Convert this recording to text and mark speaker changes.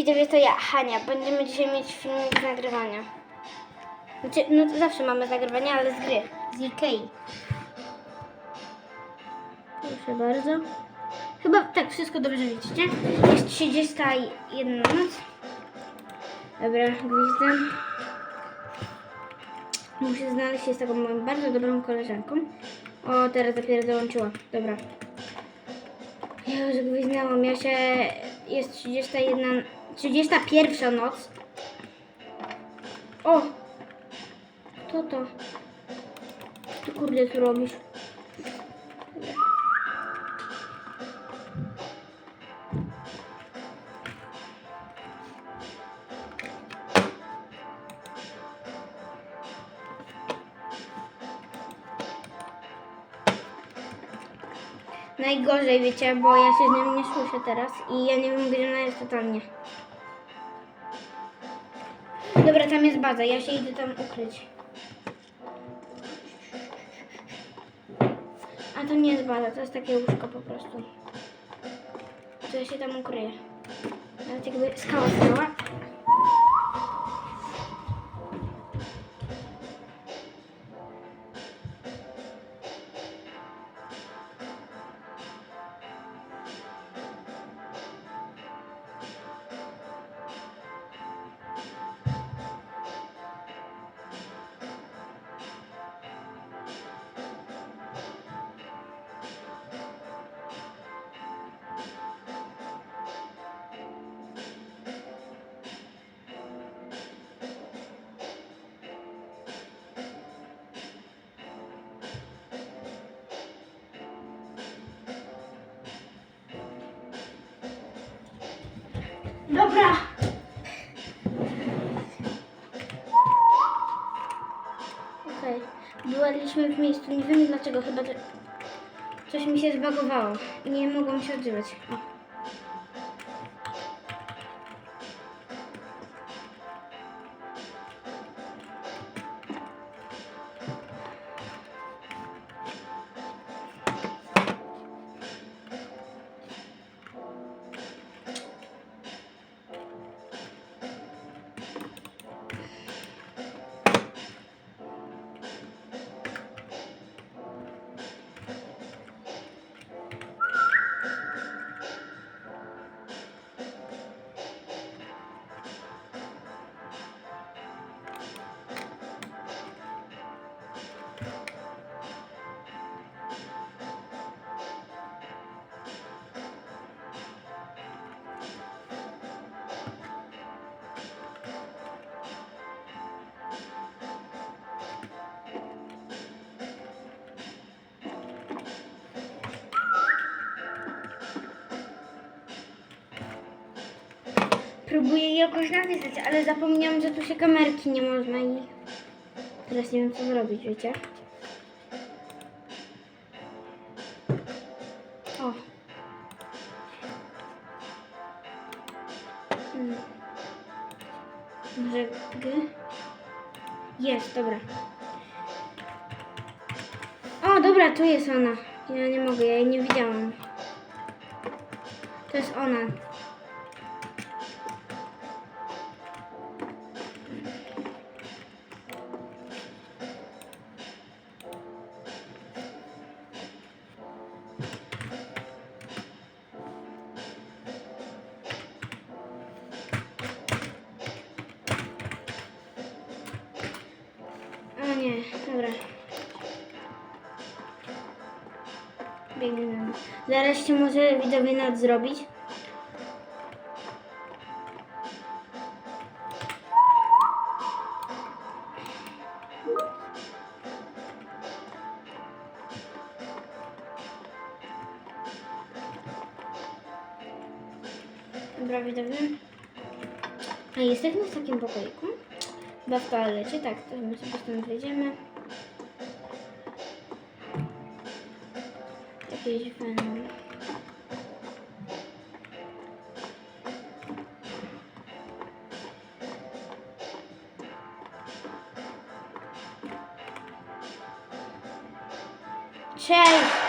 Speaker 1: widzowie, to ja, Hania. Będziemy dzisiaj mieć filmik z nagrywania. Znaczy, no to zawsze mamy z nagrywania, ale z gry. Z Ikei. Proszę bardzo. Chyba tak, wszystko dobrze widzicie. Jest 31 noc. Dobra, gwizdam. Muszę znaleźć się z taką moją bardzo dobrą koleżanką. O, teraz dopiero dołączyła. Dobra. Ja już gwizdnęłam. Ja się... Jest 31... 31 noc. O! Kto to? Ty kurde tu robisz? Najgorzej, wiecie, bo ja się z nią nie słyszę teraz i ja nie wiem, gdzie ona jest totalnie. Dobra, tam jest baza, ja się idę tam ukryć. A to nie jest baza, to jest takie łóżko po prostu. To ja się tam ukryję. Nawet jakby skała stała. Dobra. Okej. Byliśmy w miejscu, nie wiem dlaczego, chyba to... coś mi się zbagowało nie mogłam się odzywać. O. Próbuję jakoś napisać, ale zapomniałam, że tu się kamerki nie można i teraz nie wiem co zrobić, wiecie? O. Hmm. Może? Jest, dobra. O, dobra, tu jest ona. Ja nie mogę, ja jej nie widziałam. To jest ona. Dobra. Biegnę. Zaraz się może widzowie nad zrobić. Dobra, widzowie. A jesteśmy w takim pokoiku. Chyba w toalecie, tak, to my sobie stąd wyjdziemy. patlayıcı falan olur. Şey,